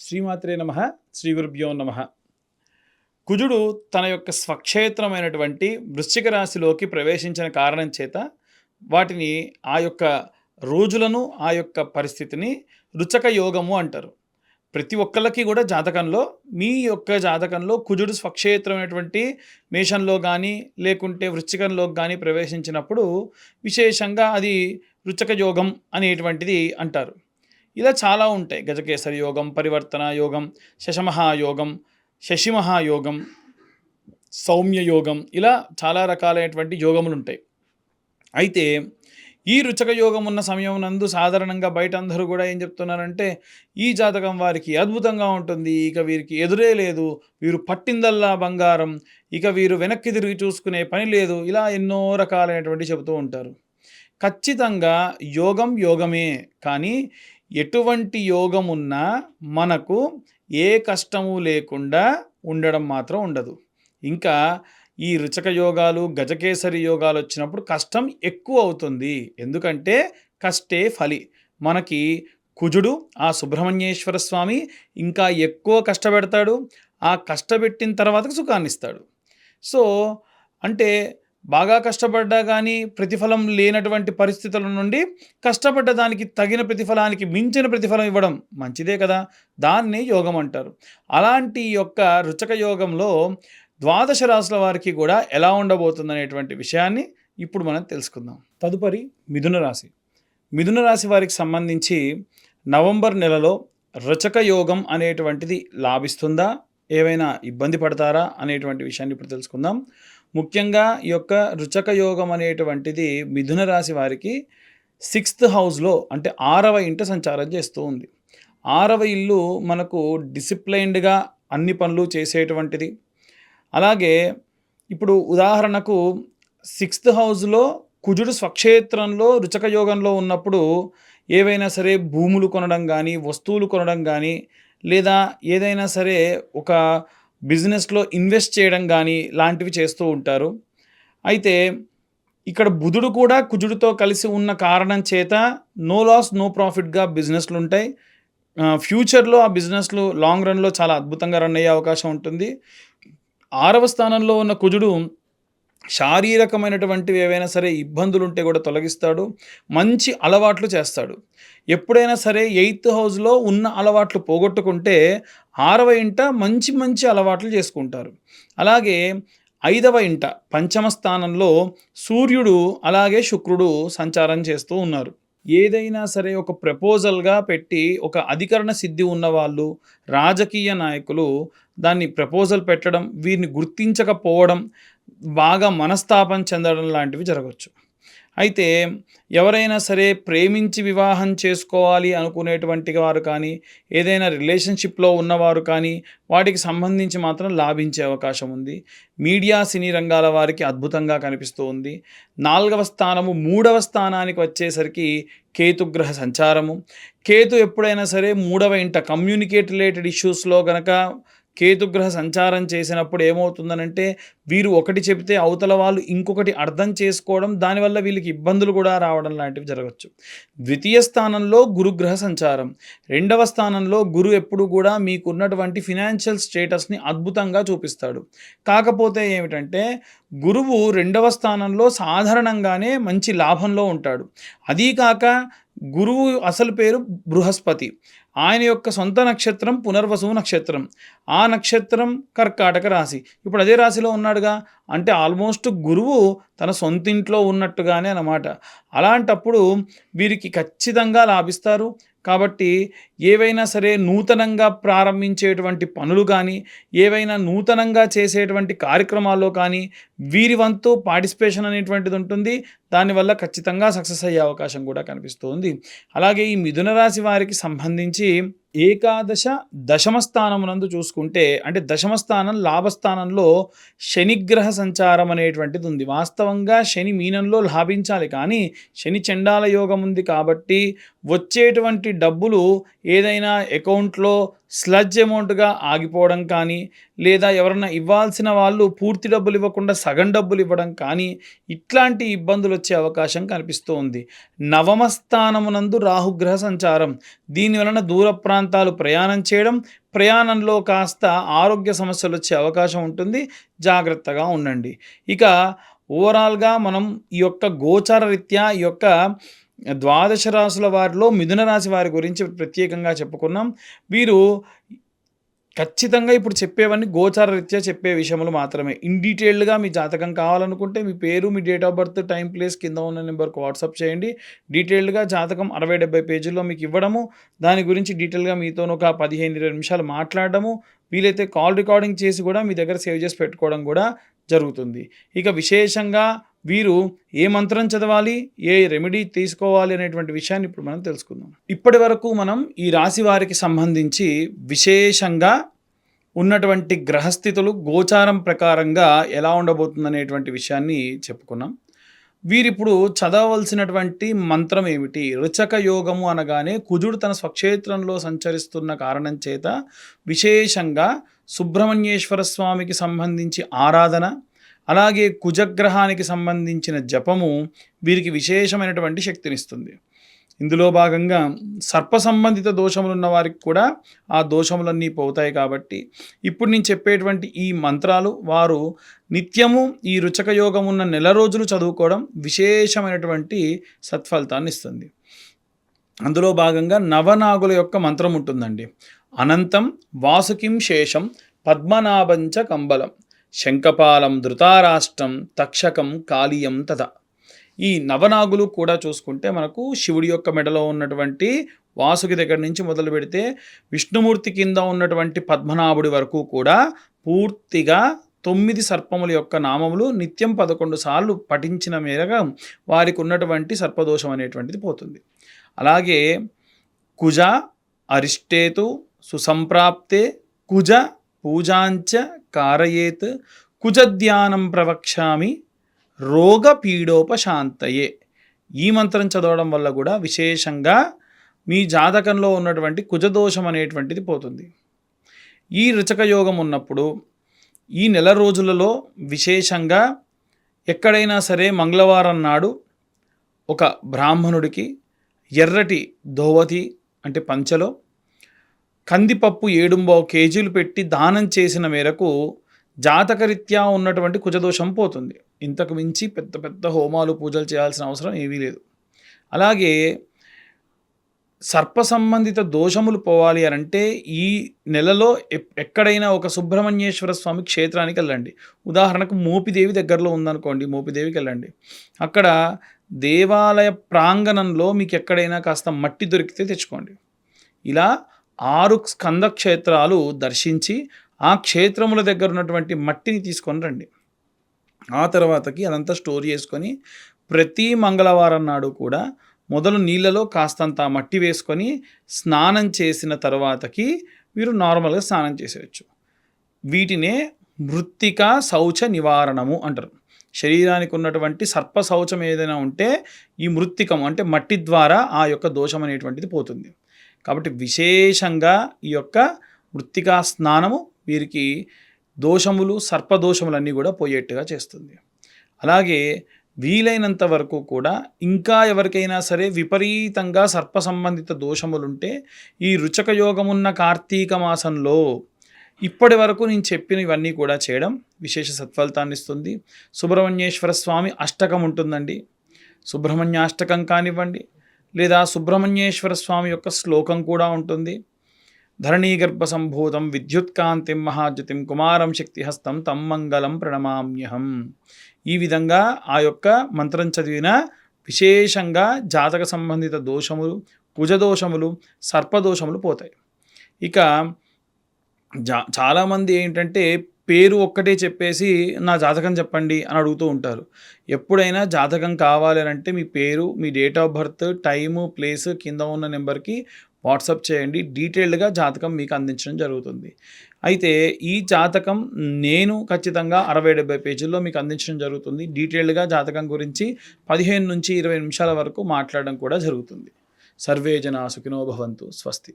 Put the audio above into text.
శ్రీమాత్రే నమ శ్రీ గురుభ్యో నమ. కుజుడు తన యొక్క స్వక్షేత్రమైనటువంటి వృశ్చిక రాశిలోకి ప్రవేశించిన కారణం చేత వాటిని ఆ యొక్క రోజులను ఆ యొక్క పరిస్థితిని రుచక యోగము అంటారు. ప్రతి ఒక్కళ్ళకి కూడా జాతకంలో మీ యొక్క జాతకంలో కుజుడు స్వక్షేత్రమైనటువంటి మేషంలో కానీ లేకుంటే వృశ్చికంలో కానీ ప్రవేశించినప్పుడు విశేషంగా అది రుచక యోగం అనేటువంటిది అంటారు. ఇలా చాలా ఉంటాయి. గజకేసరి యోగం పరివర్తన యోగం శశమహాయోగం శశిమహాయోగం సౌమ్య యోగం ఇలా చాలా రకాలైనటువంటి యోగములు ఉంటాయి. అయితే ఈ రుచక యోగం ఉన్న సమయం నందు సాధారణంగా బయట అందరూ కూడా ఏం చెప్తున్నారంటే ఈ జాతకం వారికి అద్భుతంగా ఉంటుంది ఇక వీరికి ఎదురే లేదు వీరు పట్టిందల్లా బంగారం ఇక వీరు వెనక్కి తిరిగి చూసుకునే పని లేదు ఇలా ఎన్నో రకాలైనటువంటి చెబుతూ ఉంటారు. ఖచ్చితంగా యోగం యోగమే కానీ ఎటువంటి యోగం ఉన్నా మనకు ఏ కష్టము లేకుండా ఉండడం మాత్రం ఉండదు. ఇంకా ఈ రుచక యోగాలు గజకేసరి యోగాలు వచ్చినప్పుడు కష్టం ఎక్కువ అవుతుంది. ఎందుకంటే కష్టే ఫలి. మనకి కుజుడు ఆ సుబ్రహ్మణ్యేశ్వర స్వామి ఇంకా ఎక్కువ కష్టపెడతాడు. ఆ కష్టపెట్టిన తర్వాత సుఖాన్ని ఇస్తాడు సో అంటే బాగా కష్టపడ్డా కానీ ప్రతిఫలం లేనటువంటి పరిస్థితుల నుండి కష్టపడ్డ దానికి తగిన ప్రతిఫలానికి మించిన ప్రతిఫలం ఇవ్వడం మంచిదే కదా. దాన్ని యోగం అంటారు. అలాంటి యొక్క రుచక యోగంలో ద్వాదశ రాశుల వారికి కూడా ఎలా ఉండబోతుంది అనేటువంటి విషయాన్ని ఇప్పుడు మనం తెలుసుకుందాం. తదుపరి మిథున రాశి. మిథున రాశి వారికి సంబంధించి నవంబర్ నెలలో రుచక యోగం అనేటువంటిది లాభిస్తుందా? ఏవైనా ఇబ్బంది పడతారా? అనేటువంటి విషయాన్ని ఇప్పుడు తెలుసుకుందాం. ముఖ్యంగా ఈ యొక్క రుచక యోగం అనేటువంటిది మిథున రాశి వారికి సిక్స్త్ హౌస్లో అంటే ఆరవ ఇంట సంచారం చేస్తూ ఉంది. ఆరవ ఇల్లు మనకు డిసిప్లైన్డ్గా అన్ని పనులు చేసేటువంటిది. అలాగే ఇప్పుడు ఉదాహరణకు సిక్స్త్ హౌస్లో కుజుడు స్వక్షేత్రంలో రుచక యోగంలో ఉన్నప్పుడు ఏవైనా సరే భూములు కొనడం కానీ వస్తువులు కొనడం కానీ లేదా ఏదైనా సరే ఒక బిజినెస్లో ఇన్వెస్ట్ చేయడం కానీ లాంటివి చేస్తూ ఉంటారు. అయితే ఇక్కడ బుధుడు కూడా కుజుడితో కలిసి ఉన్న కారణం చేత నో లాస్ నో ప్రాఫిట్గా బిజినెస్లు ఉంటాయి. ఫ్యూచర్లో ఆ బిజినెస్లు లాంగ్ రన్లో చాలా అద్భుతంగా రన్ అయ్యే అవకాశం ఉంటుంది. ఆరవ స్థానంలో ఉన్న కుజుడు శారీరకమైనటువంటివి ఏవైనా సరే ఇబ్బందులు ఉంటే కూడా తొలగిస్తాడు మంచి అలవాట్లు చేస్తాడు. ఎప్పుడైనా సరే ఎయిత్ హౌస్లో ఉన్న అలవాట్లు పోగొట్టుకుంటే ఆరవ ఇంట మంచి మంచి అలవాట్లు చేసుకుంటారు. అలాగే ఐదవ ఇంట పంచమ స్థానంలో సూర్యుడు అలాగే శుక్రుడు సంచారం చేస్తూ ఉన్నారు. ఏదైనా సరే ఒక ప్రపోజల్గా పెట్టి ఒక అధికరణ సిద్ధి ఉన్నవాళ్ళు రాజకీయ నాయకులు దాన్ని ప్రపోజల్ పెట్టడం వీరిని గుర్తించకపోవడం బాగా మనస్తాపం చెందడం లాంటివి జరగవచ్చు అయితే ఎవరైనా సరే ప్రేమించి వివాహం చేసుకోవాలి అనుకునేటువంటి వారు కానీ ఏదైనా రిలేషన్షిప్లో ఉన్నవారు కానీ వాటికి సంబంధించి మాత్రం లాభించే అవకాశం ఉంది. మీడియా సినీ రంగాల వారికి అద్భుతంగా కనిపిస్తూ ఉంది. నాలుగవ స్థానము మూడవ స్థానానికి వచ్చేసరికి కేతుగ్రహ సంచారము. కేతు ఎప్పుడైనా సరే మూడవ ఇంట కమ్యూనికేట్ రిలేటెడ్ ఇష్యూస్లో కనుక కేతుగ్రహ సంచారం చేసినప్పుడు ఏమవుతుందనంటే వీరు ఒకటి చెబితే అవతల వాళ్ళు ఇంకొకటి అర్థం చేసుకోవడం దానివల్ల వీళ్ళకి ఇబ్బందులు కూడా రావడం లాంటివి జరగచ్చు ద్వితీయ స్థానంలో గురుగ్రహ సంచారం. రెండవ స్థానంలో గురు ఎప్పుడు కూడా మీకున్నటువంటి ఫినాన్షియల్ స్టేటస్ని అద్భుతంగా చూపిస్తాడు. కాకపోతే ఏమిటంటే గురువు రెండవ స్థానంలో సాధారణంగానే మంచి లాభంలో ఉంటాడు. అదీ కాక గురువు అసలు పేరు బృహస్పతి. ఆయన యొక్క సొంత నక్షత్రం పునర్వసు నక్షత్రం. ఆ నక్షత్రం కర్కాటక రాశి. ఇప్పుడు అదే రాశిలో ఉన్నాడుగా? అంటే ఆల్మోస్ట్ గురువు తన సొంతింట్లో ఉన్నట్టుగానే అన్నమాట. అలాంటప్పుడు వీరికి ఖచ్చితంగా లాభిస్తారు. కాబట్టి ఏవైనా సరే నూతనంగా ప్రారంభించేటువంటి పనులు కానీ ఏవైనా నూతనంగా చేసేటువంటి కార్యక్రమాల్లో కానీ వీరి వంతు పార్టిసిపేషన్ అనేటువంటిది ఉంటుంది. దానివల్ల ఖచ్చితంగా సక్సెస్ అయ్యే అవకాశం కూడా కనిపిస్తుంది. అలాగే ఈ మిథున రాశి వారికి సంబంధించి ఏకాదశ దశమ స్థానమునందు చూసుకుంటే అంటే దశమస్థానం లాభస్థానంలో శనిగ్రహ సంచారం అనేటువంటిది ఉంది వాస్తవంగా శని మీనంలో లాభించాలి. కానీ శని చండాల యోగం ఉంది కాబట్టి వచ్చేటువంటి డబ్బులు ఏదైనా అకౌంట్లో స్లడ్జ్ అమౌంట్‌గా ఆగిపోవడం కానీ, లేదా ఎవరన్నా ఇవ్వాల్సిన వాళ్ళు పూర్తి డబ్బులు ఇవ్వకుండా సగం డబ్బులు ఇవ్వడం కానీ, ఇట్లాంటి ఇబ్బందులు వచ్చే అవకాశం కనిపిస్తూ ఉంది. నవమ స్థానమునందు రాహుగ్రహ సంచారం. దీని వలన దూర ప్రాంతాలు ప్రయాణం చేయడం, ప్రయాణంలో కాస్త ఆరోగ్య సమస్యలు వచ్చే అవకాశం ఉంటుంది. జాగ్రత్తగా ఉండండి. ఇక ఓవరాల్‌గా మనం ఈ యొక్క గోచార రీత్యా ఈ యొక్క ద్వాదశ రాశుల వారిలో మిథున రాశి వారి గురించి ప్రత్యేకంగా చెప్పుకున్నాం. వీరు ఖచ్చితంగా ఇప్పుడు చెప్పేవన్నీ గోచార రీత్యా చెప్పే విషయములు మాత్రమే. ఇన్ డీటెయిల్డ్‌గా మీ జాతకం కావాలనుకుంటే మీ పేరు, మీ date of birth, time place కింద ఉన్న నెంబర్‌కి వాట్సాప్ చేయండి. డీటెయిల్డ్‌గా జాతకం 60, 70 పేజీల్లో మీకు ఇవ్వడము, దాని గురించి డీటెయిల్‌గా మీతోనూ ఒక 15, 20 నిమిషాలు మాట్లాడడము, వీలైతే కాల్ రికార్డింగ్ చేసి కూడా మీ దగ్గర సేవ్ చేసి పెట్టుకోవడం కూడా జరుగుతుంది. ఇక విశేషంగా వీరు ఏ మంత్రం చదవాలి, ఏ రెమెడీ తీసుకోవాలి అనేటువంటి విషయాన్ని ఇప్పుడు మనం తెలుసుకుందాం. ఇప్పటివరకు మనం ఈ రాశి వారికి సంబంధించి విశేషంగా ఉన్నటువంటి గ్రహస్థితులు గోచారం ప్రకారంగా ఎలా ఉండబోతుందనేటువంటి విషయాన్ని చెప్పుకున్నాం. వీరిప్పుడు చదవలసినటువంటి మంత్రం ఏమిటి? రుచక యోగము అనగానే కుజుడు తన స్వక్షేత్రంలో సంచరిస్తున్న కారణం చేత విశేషంగా సుబ్రహ్మణ్యేశ్వర స్వామికి సంబంధించి ఆరాధన, అలాగే కుజగ్రహానికి సంబంధించిన జపము వీరికి విశేషమైనటువంటి శక్తినిస్తుంది. ఇందులో భాగంగా సర్ప సంబంధిత దోషములున్న వారికి కూడా ఆ దోషములన్నీ పోతాయి కాబట్టి, ఇప్పుడు నేను చెప్పేటువంటి ఈ మంత్రాలు వారు నిత్యము ఈ రుచక యోగం ఉన్న నెల రోజులు చదువుకోవడం విశేషమైనటువంటి సత్ఫలితాన్ని ఇస్తుంది అందులో భాగంగా నవనాగుల యొక్క మంత్రం ఉంటుందండి. అనంతం వాసుకిం శేషం పద్మనాభంచ కంబలం శంఖపాలం ధృతారాష్ట్రం తక్షకం కాళీయం తథ. ఈ నవనాగులు కూడా చూసుకుంటే మనకు శివుడి యొక్క మెడలో ఉన్నటువంటి వాసుకి దగ్గర నుంచి మొదలుపెడితే విష్ణుమూర్తి కింద ఉన్నటువంటి పద్మనాభుడి వరకు కూడా పూర్తిగా తొమ్మిది సర్పముల యొక్క నామములు నిత్యం 11 సార్లు పఠించిన మేరగా వారికి ఉన్నటువంటి సర్పదోషం అనేటువంటిది పోతుంది. అలాగే కుజ అరిష్టేతు సుసంప్రాప్తే కుజ పూజాంచ కారయేత్ కుజధ్యానం ప్రవక్ష్యామి రోగపీడోపశాంతయే ఈ మంత్రం చదవడం వల్ల కూడా విశేషంగా మీ జాతకంలో ఉన్నటువంటి కుజదోషం అనేటువంటిది పోతుంది. ఈ రుచక యోగం ఉన్నప్పుడు ఈ నెల రోజులలో విశేషంగా ఎక్కడైనా సరే మంగళవారం నాడు ఒక బ్రాహ్మణుడికి ఎర్రటి ధోవతి అంటే పంచెలో కందిపప్పు ఏడుంబావు కేజీలు పెట్టి దానం చేసిన మేరకు జాతకరీత్యా ఉన్నటువంటి కుజదోషం పోతుంది. ఇంతకు మించి పెద్ద పెద్ద హోమాలు, పూజలు చేయాల్సిన అవసరం ఏమీ లేదు. అలాగే సర్ప సంబంధిత దోషములు పోవాలి అని అంటే ఈ నెలలో ఎక్కడైనా ఒక సుబ్రహ్మణ్యేశ్వర స్వామి క్షేత్రానికి వెళ్ళండి ఉదాహరణకు మోపిదేవి దగ్గరలో ఉందనుకోండి మోపిదేవికి వెళ్ళండి అక్కడ దేవాలయ ప్రాంగణంలో మీకు ఎక్కడైనా కాస్త మట్టి దొరికితే తెచ్చుకోండి. ఇలా ఆరు స్కంద క్షేత్రాలు దర్శించి ఆ క్షేత్రముల దగ్గర ఉన్నటువంటి మట్టిని తీసుకొని రండి. ఆ తర్వాతకి అదంతా స్టోర్ చేసుకొని ప్రతి మంగళవారం నాడు కూడా మొదలు నీళ్ళలో కాస్తంత మట్టి వేసుకొని స్నానం చేసిన తర్వాతకి మీరు నార్మల్‌గా స్నానం చేసేయచ్చు వీటినే మృత్తిక శౌచ నివారణము అంటారు. శరీరానికి ఉన్నటువంటి సర్ప శౌచం ఏదైనా ఉంటే ఈ మృత్తికం అంటే మట్టి ద్వారా ఆ యొక్క దోషం అనేటువంటిది పోతుంది. కాబట్టి విశేషంగా ఈ యొక్క మృత్తికా స్నానము వీరికి దోషములు, సర్పదోషములన్నీ కూడా పోయేట్టుగా చేస్తుంది. అలాగే వీలైనంత వరకు కూడా ఇంకా ఎవరికైనా సరే విపరీతంగా సర్ప సంబంధిత దోషములుంటే ఈ రుచక యోగమున్న కార్తీక మాసంలో ఇప్పటి వరకు నేను చెప్పినవన్నీ కూడా చేయడం విశేష సత్ఫలితాన్ని ఇస్తుంది సుబ్రహ్మణ్యేశ్వర స్వామి అష్టకం ఉంటుందండి. సుబ్రహ్మణ్యాష్టకం కానివ్వండి, లేదా సుబ్రహ్మణ్యేశ్వర స్వామి యొక్క శ్లోకం కూడా ఉంటుంది. ధరణీగర్భ సంభూతం విద్యుత్కాంతిం మహాజ్యుతిం కుమారం శక్తిహస్తం తం మంగళం ప్రణమామ్యహం. ఈ విధంగా ఆ యొక్క మంత్రం చదివిన విశేషంగా జాతక సంబంధిత దోషములు, కుజదోషములు, సర్పదోషములు పోతాయి. ఇక జా చాలామంది ఏంటంటే పేరు ఒక్కటే చెప్పేసి నా జాతకం చెప్పండి అని అడుగుతూ ఉంటారు. ఎప్పుడైనా జాతకం కావాలి అంటే మీ పేరు, మీ date of birth, time, place కింద ఉన్న నెంబర్‌కి వాట్సాప్ చేయండి. డీటెయిల్డ్‌గా జాతకం మీకు అందించడం జరుగుతుంది. అయితే ఈ జాతకం నేను ఖచ్చితంగా 60, 70 పేజీల్లో మీకు అందించడం జరుగుతుంది. డీటెయిల్డ్‌గా జాతకం గురించి 15-20 నిమిషాల వరకు మాట్లాడడం కూడా జరుగుతుంది. సర్వే జనా సుఖినో భవంతు. స్వస్తి.